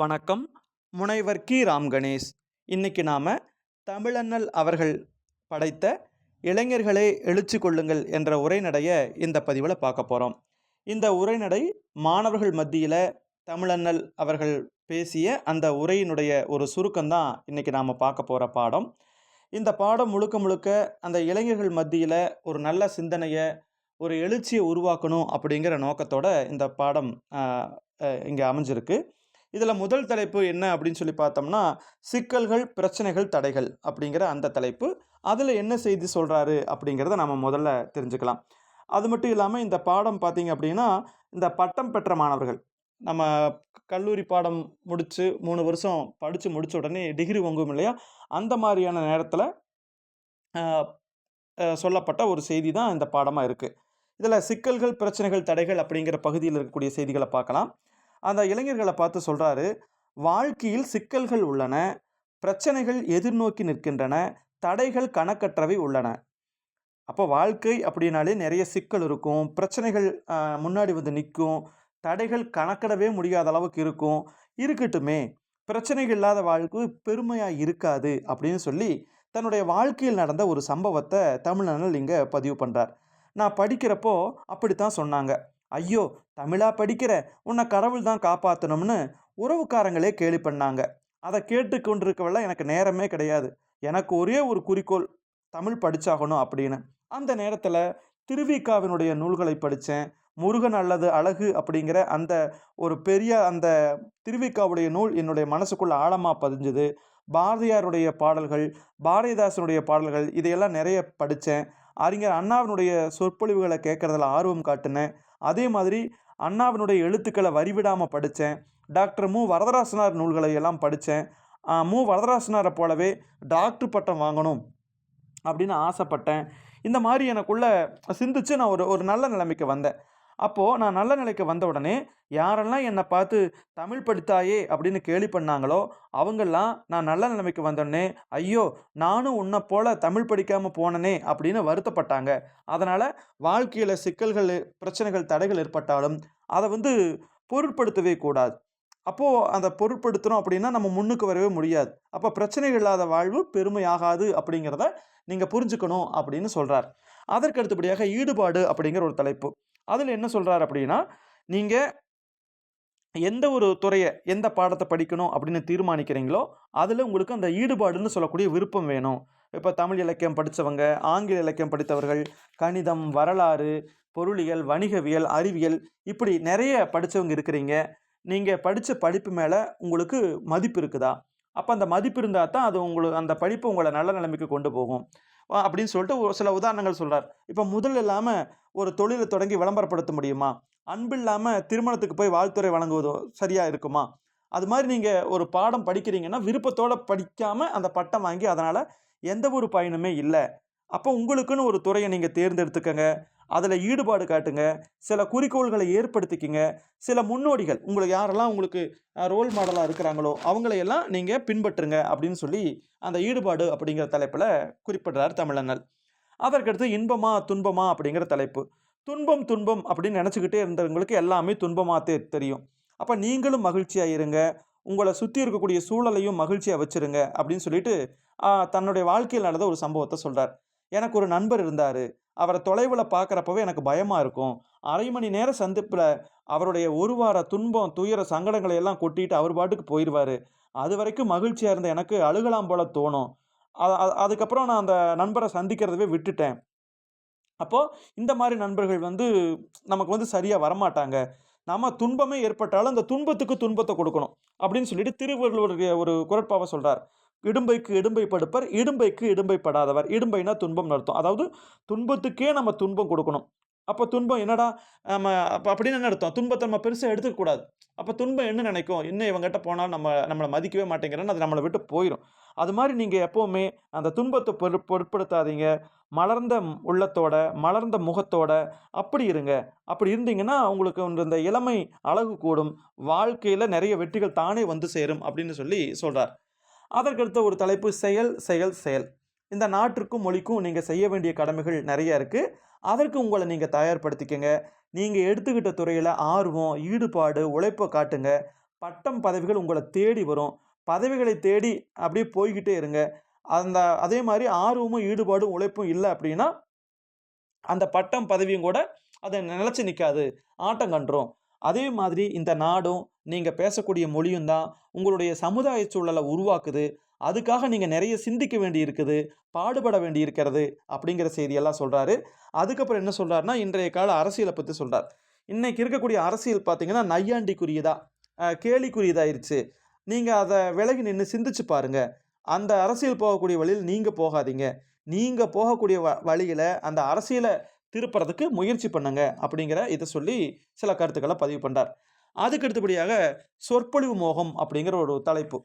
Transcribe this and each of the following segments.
வணக்கம். முனைவர் கி. ராம் கணேஷ். இன்னைக்கு நாம் தமிழண்ணல் அவர்கள் படைத்த இளைஞர்களே எழுச்சி கொள்ளுங்கள் என்ற உரைநடையை இந்த பதிவில் பார்க்க போகிறோம் இந்த உரைநடை மாணவர்கள் மத்தியில் தமிழண்ணல் அவர்கள் பேசிய அந்த உரையினுடைய ஒரு சுருக்கம்தான் இன்றைக்கி நாம் பார்க்க போகிற பாடம். இந்த பாடம் முழுக்க முழுக்க அந்த இளைஞர்கள் மத்தியில் ஒரு நல்ல சிந்தனையை ஒரு எழுச்சியை உருவாக்கணும் அப்படிங்கிற நோக்கத்தோட இந்த பாடம் இங்கே அமைஞ்சிருக்கு. இதில் முதல் தலைப்பு என்ன அப்படின்னு சொல்லி பார்த்தோம்னா சிக்கல்கள் பிரச்சனைகள் தடைகள் அப்படிங்கிற அந்த தலைப்பு. அதில் என்ன செய்தி சொல்கிறாரு அப்படிங்கிறத நம்ம முதல்ல தெரிஞ்சுக்கலாம். அது மட்டும் இல்லாமல் இந்த பாடம் பார்த்திங்க அப்படின்னா இந்த பட்டம் பெற்ற மாணவர்கள். நம்ம கல்லூரி பாடம் முடித்து மூணு வருஷம் படித்து முடித்த உடனே டிகிரி வாங்குவோம் இல்லையா? அந்த மாதிரியான நேரத்தில் சொல்லப்பட்ட ஒரு செய்தி தான் இந்த பாடமாக இருக்குது இதில் சிக்கல்கள் பிரச்சனைகள் தடைகள் அப்படிங்கிற பகுதியில் இருக்கக்கூடிய செய்திகளை பார்க்கலாம். அந்த இளைஞர்களை பார்த்து சொல்கிறாரு வாழ்க்கையில் சிக்கல்கள் உள்ளன பிரச்சனைகள் எதிர்நோக்கி நிற்கின்றன தடைகள் கணக்கற்றவை உள்ளன. அப்போ வாழ்க்கை அப்படின்னாலே நிறைய சிக்கல் இருக்கும் பிரச்சனைகள் முன்னாடி வந்து நிற்கும் தடைகள் கணக்கிடவே முடியாத அளவுக்கு இருக்கும் இருக்கட்டுமே பிரச்சனைகள் இல்லாத வாழ்க்கை பெருமையாக இருக்காது அப்படின்னு சொல்லி தன்னுடைய வாழ்க்கையில் நடந்த ஒரு சம்பவத்தை தமிழனில் இங்கே பதிவு பண்ணுறார் நான் படிக்கிறப்போ அப்படித்தான் சொன்னாங்க. ஐயோ தமிழா படிக்கிற உன்னை கடவுள் தான் காப்பாற்றணும்னு உறவுக்காரங்களே கேலி பண்ணாங்க. அதை கேட்டுக்கொண்டிருக்கவெல்லாம் எனக்கு நேரமே கிடையாது. எனக்கு ஒரே ஒரு குறிக்கோள் தமிழ் படித்தாகணும் அப்படின்னு. அந்த நேரத்தில் திருவிக்காவினுடைய நூல்களை படித்தேன் முருகன் அல்லது அழகு அப்படிங்கிற அந்த ஒரு பெரிய அந்த திருவிக்காவுடைய நூல் என்னுடைய மனசுக்குள்ளே ஆழமாக பதிஞ்சுது. பாரதியாருடைய பாடல்கள் பாரதிதாசனுடைய பாடல்கள் இதையெல்லாம் நிறைய படித்தேன் அறிஞர் அண்ணாவினுடைய சொற்பொழிவுகளை கேட்குறதுல ஆர்வம் காட்டினேன். அதே மாதிரி அண்ணாவினுடைய எழுத்துக்களை வரிவிடாமல் படித்தேன் டாக்டர் மு. வரதராசனார் நூல்களை எல்லாம் படித்தேன் மு. வரதராசனாரை போலவே டாக்டர் பட்டம் வாங்கணும் அப்படின்னு ஆசைப்பட்டேன். இந்த மாதிரி எனக்குள்ளே சிந்திச்சு நான் ஒரு ஒரு நல்ல நிலைமைக்கு வந்தேன். அப்போது நான் நல்ல நிலைக்கு வந்த உடனே யாரெல்லாம் என்னை பார்த்து தமிழ் படித்தாயே அப்படின்னு கேலி பண்ணாங்களோ அவங்கெல்லாம் நான் நல்ல நிலைமைக்கு வந்தோடனே ஐயோ நானும் உன்னை போல் தமிழ் படிக்காமல் போனனே அப்படின்னு வருத்தப்பட்டாங்க. அதனால் வாழ்க்கையில் சிக்கல்கள் பிரச்சனைகள் தடைகள் ஏற்பட்டாலும் அதை வந்து பொருட்படுத்தவே கூடாது. அப்போது அந்த பொருட்படுத்தணும் அப்படின்னா நம்ம முன்னுக்கு வரவே முடியாது. அப்போ பிரச்சனைகள் இல்லாத வாழ்வு பெருமையாகாது அப்படிங்கிறத நீங்கள் புரிஞ்சுக்கணும் அப்படின்னு சொல்கிறார் அதற்கு அடுத்தபடியாக ஈடுபாடு அப்படிங்கிற ஒரு தலைப்பு. அதில் என்ன சொல்கிறார் அப்படின்னா நீங்கள் எந்த ஒரு துறையை எந்த பாடத்தை படிக்கணும் அப்படின்னு தீர்மானிக்கிறீங்களோ அதில் உங்களுக்கு அந்த ஈடுபாடுன்னு சொல்லக்கூடிய விருப்பம் வேணும். இப்போ தமிழ் இலக்கியம் படித்தவங்க ஆங்கில இலக்கியம் படித்தவர்கள் கணிதம் வரலாறு பொருளியல் வணிகவியல் அறிவியல் இப்படி நிறைய படித்தவங்க இருக்கிறீங்க. நீங்கள் படித்த படிப்பு மேலே உங்களுக்கு மதிப்பு இருக்குதா? அப்போ அந்த மதிப்பு இருந்தால் தான் அது உங்களுக்கு அந்த படிப்பு உங்களை நல்ல நிலைமைக்கு கொண்டு போகும். அப்படின்னு சொல்லிட்டு ஒரு சில உதாரணங்கள் சொல்கிறார் இப்போ முதல் இல்லாமல் ஒரு தொழிலை தொடங்கி விளம்பரப்படுத்த முடியுமா? அன்பு இல்லாமல் திருமணத்துக்கு போய் வாழ்த்துறை வழங்குவதோ சரியாக இருக்குமா? அது மாதிரி நீங்கள் ஒரு பாடம் படிக்கிறீங்கன்னா விருப்பத்தோடு படிக்காமல் அந்த பட்டம் வாங்கி அதனால் எந்த ஒரு பயனுமே இல்லை. அப்போ உங்களுக்குன்னு ஒரு துறையை நீங்கள் தேர்ந்தெடுத்துக்கங்க. அதில் ஈடுபாடு காட்டுங்க. சில குறிக்கோள்களை ஏற்படுத்திக்கிங்க. சில முன்னோடிகள் உங்களுக்கு யாரெல்லாம் உங்களுக்கு ரோல் மாடலாக இருக்கிறாங்களோ அவங்களையெல்லாம் நீங்கள் பின்பற்றுங்க அப்படின்னு சொல்லி அந்த ஈடுபாடு அப்படிங்கிற தலைப்பில் குறிப்பிடுறார் தமிழண்ணல். அதற்கடுத்து இன்பமா துன்பமா அப்படிங்கிற தலைப்பு. துன்பம் துன்பம் அப்படின்னு நினச்சிக்கிட்டே இருந்தவங்களுக்கு எல்லாமே துன்பமாக தே தெரியும். அப்போ நீங்களும் மகிழ்ச்சியாக இருங்க. உங்களை சுற்றி இருக்கக்கூடிய சூழலையும் மகிழ்ச்சியாக வச்சுருங்க அப்படின்னு சொல்லிட்டு தன்னுடைய வாழ்க்கையில் நடந்த ஒரு சம்பவத்தை சொல்கிறார் எனக்கு ஒரு நண்பர் இருந்தார். அவரை தொலைவில் பார்க்குறப்பவே எனக்கு பயமாக இருக்கும். அரை மணி நேர சந்திப்பில் அவருடைய ஒரு வார துன்பம் துயர சங்கடங்களை எல்லாம் கொட்டிட்டு அவர் பாட்டுக்கு போயிடுவார் அது வரைக்கும் மகிழ்ச்சியாக இருந்த எனக்கு அழுகலாம் போல் தோணும். அதுக்கப்புறம் நான் அந்த நண்பரை சந்திக்கிறதவே விட்டுட்டேன். அப்போது இந்த மாதிரி நண்பர்கள் வந்து நமக்கு வந்து சரியாக வரமாட்டாங்க. நம்ம துன்பமே ஏற்பட்டாலும் அந்த துன்பத்துக்கு துன்பத்தை கொடுக்கணும். அப்படின்னு சொல்லிட்டு திருவள்ளுவருடைய ஒரு குரட்பாவை சொல்கிறார் இடும்பைக்கு இடும்பை படுப்பர் இடும்பைக்கு இடும்பை படாதவர். இடும்பைனா துன்பம் நடத்தும் அதாவது துன்பத்துக்கே நம்ம துன்பம் கொடுக்கணும். அப்போ துன்பம் என்னடா? நம்ம அப்போ அப்படின்னு என்ன அர்த்தம்? துன்பத்தை நம்ம பெருசாக எடுத்துக்கக்கூடாது அப்போ துன்பம் என்ன நினைக்கும்? இன்னும் இவங்ககிட்ட போனால் நம்ம நம்மளை மதிக்கவே மாட்டேங்கிறேன்னு அது நம்மளை விட்டு போயிடும் அது மாதிரி நீங்கள் எப்போவுமே அந்த துன்பத்தை பொரு பொருட்படுத்தாதீங்க. மலர்ந்த உள்ளத்தோட மலர்ந்த முகத்தோட அப்படி இருங்க. அப்படி இருந்தீங்கன்னா உங்களுக்கு இந்த இளமை அழகு கூடும். வாழ்க்கையில் நிறைய வெற்றிகள் தானே வந்து சேரும் அப்படின்னு சொல்லி சொல்கிறார் அதற்கடுத்த ஒரு தலைப்பு செயல் செயல் செயல் இந்த நாட்டிற்கும் மொழிக்கும் நீங்கள் செய்ய வேண்டிய கடமைகள் நிறைய இருக்குது அதற்கு உங்களை நீங்கள் தயார்படுத்திக்கங்க நீங்கள் எடுத்துக்கிட்ட துறையில் ஆர்வம் ஈடுபாடு உழைப்பை காட்டுங்க பட்டம் பதவிகள் உங்களை தேடி வரும். பதவிகளை தேடி அப்படியே போய்க்கிட்டே இருங்க. அந்த அதே மாதிரி ஆர்வமும், ஈடுபாடும், உழைப்பும் இல்லை அப்படின்னா அந்த பட்டம், பதவியும் கூட அதை நிலச்சி நிற்காது ஆட்டம் கண்டுரும். அதே மாதிரி இந்த நாடும், நீங்கள் பேசக்கூடிய மொழியும் தான் உங்களுடைய சமுதாய சூழலை உருவாக்குது. அதுக்காக நீங்கள் நிறைய சிந்திக்க வேண்டி இருக்குது. பாடுபட வேண்டி இருக்கிறது. அப்படிங்கிற செய்தியெல்லாம் சொல்கிறாரு அதுக்கப்புறம் என்ன சொல்கிறாருன்னா இன்றைய கால அரசியலை பற்றி சொல்கிறார் இன்றைக்கி இருக்கக்கூடிய அரசியல் பார்த்தீங்கன்னா, நையாண்டிக்குரியதாக கேலிக்குரியதாயிருச்சு. நீங்கள் அதை விலகி நின்று சிந்திச்சு பாருங்கள் அந்த அரசியல் போகக்கூடிய வழியில் நீங்கள் போகாதீங்க. நீங்கள் போகக்கூடிய வ வழியில் அந்த அரசியலை திருப்புறதுக்கு முயற்சி பண்ணுங்க. அப்படிங்கிற இதை சொல்லி சில கருத்துக்களை பதிவு பண்ணார் அதுக்கு அடுத்தபடியாக சொற்பொழிவு மோகம் அப்படிங்கிற ஒரு தலைப்பு.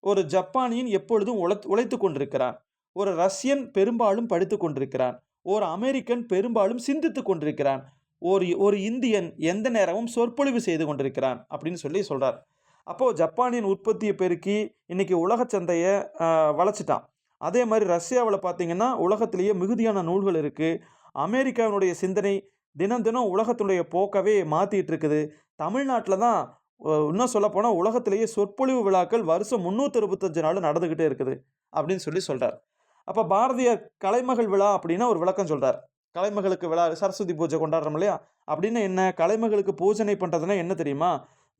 ஒரு ஜப்பானியன் எப்பொழுதும் உழைத் உழைத்துக் கொண்டிருக்கிறான். ஒரு ரஷ்யன் பெரும்பாலும் படித்து கொண்டிருக்கிறான். ஒரு அமெரிக்கன் பெரும்பாலும் சிந்தித்து கொண்டிருக்கிறான். ஒரு ஒரு இந்தியன் எந்த நேரமும் சொற்பொழிவு செய்து கொண்டிருக்கிறான். அப்படின்னு சொல்லி சொல்கிறார் அப்போது ஜப்பானியன் உற்பத்தியை பெருக்கி இன்றைக்கி உலக சந்தையை வளச்சிட்டான் அதே மாதிரி ரஷ்யாவில் பார்த்தீங்கன்னா, உலகத்திலேயே மிகுதியான நூல்கள் இருக்குது அமெரிக்காவினுடைய சிந்தனை தினம் தினம் உலகத்தினுடைய போக்கவே மாத்திட்டு இருக்குது. தமிழ்நாட்டில் தான் இன்னும் சொல்லப்போனால் உலகத்திலேயே சொற்பொழிவு விழாக்கள் வருஷம் 365 நாள் நடந்துக்கிட்டே இருக்குது. அப்படின்னு சொல்லி சொல்கிறார் அப்போ பாரதியார் கலைமகள் விழா அப்படின்னா ஒரு விளக்கம் சொல்கிறார் கலைமகளுக்கு விழா சரஸ்வதி பூஜை கொண்டாடுறோம் இல்லையா? அப்படின்னு என்ன? கலைமகளுக்கு பூஜனை பண்ணுறதுன்னா என்ன தெரியுமா?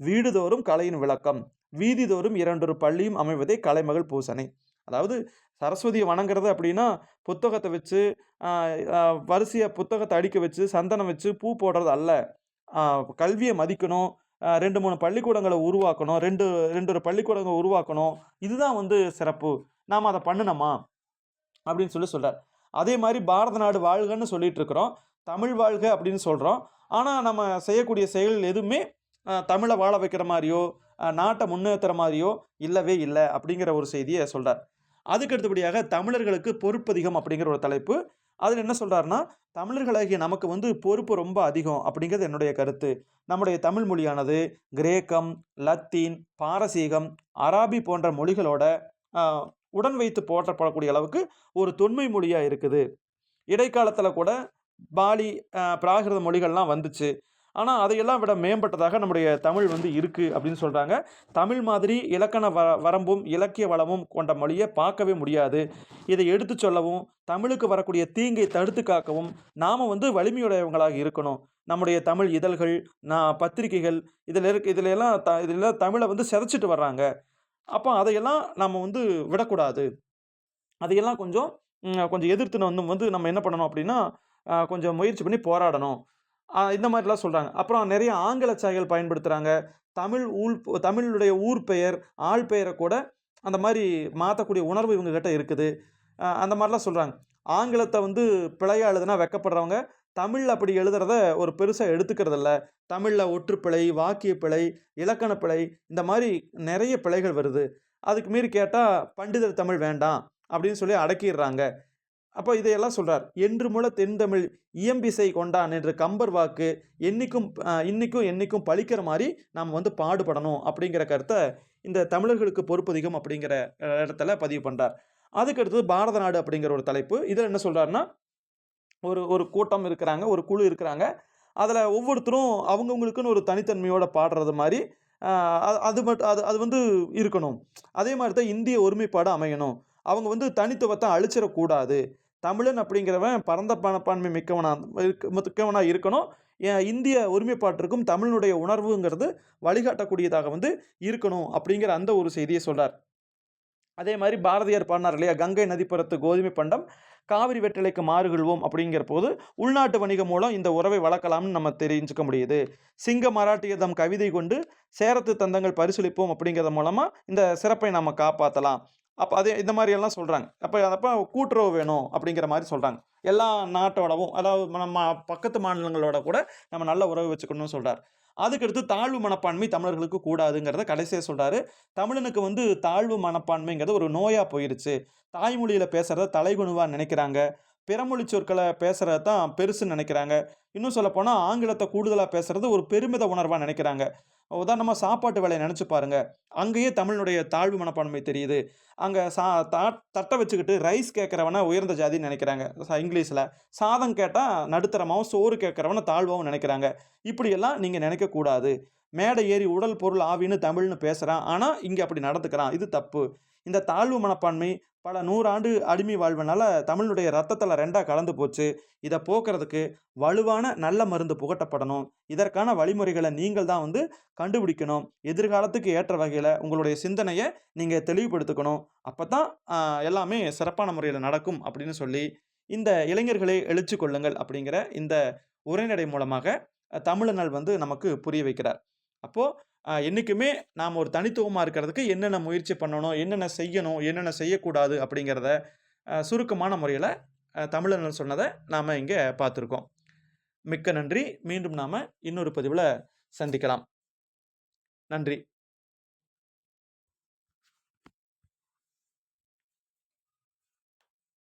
வீடுதோறும் கலையின் விளக்கம். வீதிதோறும் இரண்டொரு பள்ளியும் அமைவதே கலைமகள் பூசனை. அதாவது சரஸ்வதியை வணங்குறது அப்படின்னா, புத்தகத்தை வச்சு, வரிசையை புத்தகத்தை அடிக்க வச்சு, சந்தனம் வச்சு, பூ போடுறது அல்ல. கல்வியை மதிக்கணும். ரெண்டு மூணு பள்ளிக்கூடங்களை உருவாக்கணும் ரெண்டு ரெண்டு ஒரு பள்ளிக்கூடங்களை உருவாக்கணும். இதுதான் வந்து சிறப்பு. நாம் அதை பண்ணுனோமா? அப்படின்னு சொல்லி சொல்கிறார் அதே மாதிரி பாரத நாடு வாழ்கன்னு சொல்லிட்டு இருக்கிறோம். தமிழ் வாழ்க அப்படின்னு சொல்கிறோம் ஆனால் நம்ம செய்யக்கூடிய செயல் எதுவுமே தமிழை வாழ வைக்கிற மாதிரியோ நாட்டை முன்னேற்றுற மாதிரியோ இல்லவே இல்லை அப்படிங்கிற ஒரு செய்தியை சொல்கிறார் அதுக்கு அடுத்தபடியாக தமிழர்களுக்கு பொறுப்பதிகம் அப்படிங்கிற ஒரு தலைப்பு. அதில் என்ன சொல்கிறாருன்னா தமிழர்களாகிய நமக்கு வந்து பொறுப்பு ரொம்ப அதிகம் அப்படிங்கிறது என்னுடைய கருத்து. நம்முடைய தமிழ் மொழியானது கிரேக்கம், லத்தீன், பாரசீகம், அராபி போன்ற மொழிகளோட உடன் வைத்து போற்றப்படக்கூடிய அளவுக்கு ஒரு தொன்மை மொழியாக இருக்குது. இடைக்காலத்தில் கூட பாலி, பிராகிருத மொழிகள்லாம் வந்துச்சு. ஆனால் அதையெல்லாம் விட மேம்பட்டதாக நம்முடைய தமிழ் வந்து இருக்குது அப்படின்னு சொல்கிறாங்க தமிழ் மாதிரி இலக்கண வ வரம்பும், இலக்கிய வளமும் கொண்ட மொழியை பார்க்கவே முடியாது. இதை எடுத்துச் சொல்லவும், தமிழுக்கு வரக்கூடிய தீங்கை தடுத்து காக்கவும், நாம் வந்து வலிமையுடையவங்களாக இருக்கணும். நம்முடைய தமிழ் இதழ்கள், நான் பத்திரிகைகள் இதில் இருக் இதுல எல்லாம் த இதுல தமிழை வந்து செதைச்சிட்டு வர்றாங்க. அப்போ அதையெல்லாம் நம்ம வந்து விடக்கூடாது. அதையெல்லாம் கொஞ்சம் கொஞ்சம் எதிர்த்து வந்து வந்து நம்ம என்ன பண்ணணும் அப்படின்னா, கொஞ்சம் முயற்சி பண்ணி போராடணும். இந்த மாதிரிலாம் சொல்கிறாங்க அப்புறம் நிறைய ஆங்கில சாய்கள் பயன்படுத்துகிறாங்க தமிழ் ஊழ் தமிழுடைய ஊர் பெயர், ஆள் பெயரை கூட அந்த மாதிரி மாற்றக்கூடிய உணர்வு இவங்ககிட்ட இருக்குது. அந்த மாதிரிலாம் சொல்கிறாங்க ஆங்கிலத்தை வந்து பிழையாக எழுதுனா வெக்கப்படுறவங்க தமிழ் அப்படி எழுதுறத ஒரு பெருசாக எடுத்துக்கிறதில்ல. தமிழில் ஒற்றுப்பிழை, வாக்கிய பிழை, இலக்கண பிழை இந்த மாதிரி நிறைய பிழைகள் வருது. அதுக்கு மீறி கேட்டால் பண்டிதர் தமிழ் வேண்டாம் அப்படின்னு சொல்லி அடக்கிடுறாங்க அப்போ இதையெல்லாம் சொல்கிறார் "என்று முழ தென்தமிழ் இயம்பிசை கொண்டான்" என்று கம்பர் வாக்கு என்றைக்கும் இன்றைக்கும் இன்னைக்கும் என்னைக்கும் பழிக்கிற மாதிரி நாம வந்து பாடுபடணும் அப்படிங்கிற கருத்தை இந்த தமிழர்களுக்கு பொறுப்பதிகம் அப்படிங்கிற இடத்துல பதிவு பண்ணுறார் அதுக்கடுத்தது பாரத நாடு அப்படிங்கிற ஒரு தலைப்பு. இதில் என்ன சொல்கிறாருன்னா ஒரு ஒரு கூட்டம் இருக்கிறாங்க. ஒரு குழு இருக்கிறாங்க. அதில் ஒவ்வொருத்தரும் அவங்கவுங்களுக்குன்னு ஒரு தனித்தன்மையோட பாடுறது மாதிரி அது அது மட்டும் அது அது வந்து இருக்கணும். அதே மாதிரி தான் இந்திய ஒருமைப்பாடு அமையணும். அவங்க வந்து தனித்துவத்தை அழிச்சிடக்கூடாது தமிழன் அப்படிங்கிறவன் பரந்த மனப்பான்மை மிக்கவனாக இருக்க மிக்கவனாக இருக்கணும். இந்திய ஒருமைப்பாட்டிற்கும் தமிழனுடைய உணர்வுங்கிறது வழிகாட்டக்கூடியதாக வந்து இருக்கணும். அப்படிங்கிற அந்த ஒரு செய்தியை சொல்கிறார் அதே மாதிரி பாரதியார் பாடினார் இல்லையா? "கங்கை நதிப்புறத்து கோதுமை பண்டம், காவிரி வெற்றிலைக்கு மாறுகொள்வோம்" அப்படிங்கிறபோது, உள்நாட்டு வணிகம் மூலம் இந்த உறவை வளர்க்கலாம்னு நம்ம தெரிஞ்சுக்க முடியுது. "சிங்க மராட்டியர் தம் கவிதை கொண்டு சேரத்து தந்தங்கள் பரிசீலிப்போம் அப்படிங்கிறது மூலமாக இந்த சிறப்பை நம்ம காப்பாற்றலாம் அப்போ அதே இந்த மாதிரி எல்லாம் சொல்கிறாங்க அப்போ அப்போ கூட்டுறவு வேணும் அப்படிங்கிற மாதிரி சொல்கிறாங்க எல்லா நாட்டோடவும் அதாவது நம்ம பக்கத்து மாநிலங்களோட கூட நம்ம நல்ல உறவு வச்சுக்கணும்னு சொல்கிறார் அதுக்கடுத்து தாழ்வு மனப்பான்மை தமிழர்களுக்கு கூடாதுங்கிறத கடைசியாக சொல்கிறாரு தமிழனுக்கு வந்து தாழ்வு மனப்பான்மைங்கிறது ஒரு நோயாக போயிருச்சு. தாய்மொழியில் பேசுகிறத தலைகுணுவாக நினைக்கிறாங்க. பிறமொழி சொற்களை பேசுறது தான் பெருசுன்னு நினைக்கிறாங்க. இன்னும் சொல்லப்போனால் ஆங்கிலத்தை கூடுதலாக பேசுறது ஒரு பெருமித உணர்வாக நினைக்கிறாங்க. உதாரணமாக சாப்பாட்டு வேலையை நினச்சி பாருங்க. அங்கேயே தமிழனுடைய தாழ்வு மனப்பான்மை தெரியுது. அங்கே சா தா தட்டை வச்சுக்கிட்டு ரைஸ் கேட்குறவனை உயர்ந்த ஜாதின்னு நினைக்கிறாங்க. இங்கிலீஷில். சாதம் கேட்டால் நடுத்தரமாகவும் சோறு கேட்குறவனை தாழ்வாகவும் நினைக்கிறாங்க. இப்படியெல்லாம் நீங்கள் நினைக்கக்கூடாது மேடை ஏறி உடல் பொருள் ஆவின்னு தமிழ்னு பேசுகிறான் ஆனால் இங்கே அப்படி நடந்துக்கிறான். இது தப்பு. இந்த தாழ்வு மனப்பான்மை பல நூறாண்டு அடிமை வாழ்வனால தமிழுடைய ரத்தத்தில் ரெண்டாக கலந்து போச்சு. இதை போக்குறதுக்கு வலுவான நல்ல மருந்து புகட்டப்படணும். இதற்கான வழிமுறைகளை நீங்கள் தான் வந்து கண்டுபிடிக்கணும். எதிர்காலத்துக்கு ஏற்ற வகையில் உங்களுடைய சிந்தனையை நீங்கள் தெளிவுபடுத்திக்கணும். அப்போ தான் எல்லாமே சிறப்பான முறையில் நடக்கும் அப்படின்னு சொல்லி இந்த இளைஞர்களை எழுச்சி கொள்ளுங்கள் அப்படிங்கிற இந்த உரைநடை மூலமாக தமிழனால் வந்து நமக்கு புரிய வைக்கிறார். அப்போது என்றைக்குமே நாம் ஒரு தனித்துவமாக இருக்கிறதுக்கு என்னென்ன முயற்சி பண்ணணும் என்னென்ன செய்யணும் என்னென்ன செய்யக்கூடாது அப்படிங்கிறத சுருக்கமான முறையில் தமிழர்கள் சொன்னதை நாம் இங்கே பார்த்துருக்கோம். மிக்க நன்றி. மீண்டும் நாம் இன்னொரு பதிவில் சந்திக்கலாம். நன்றி.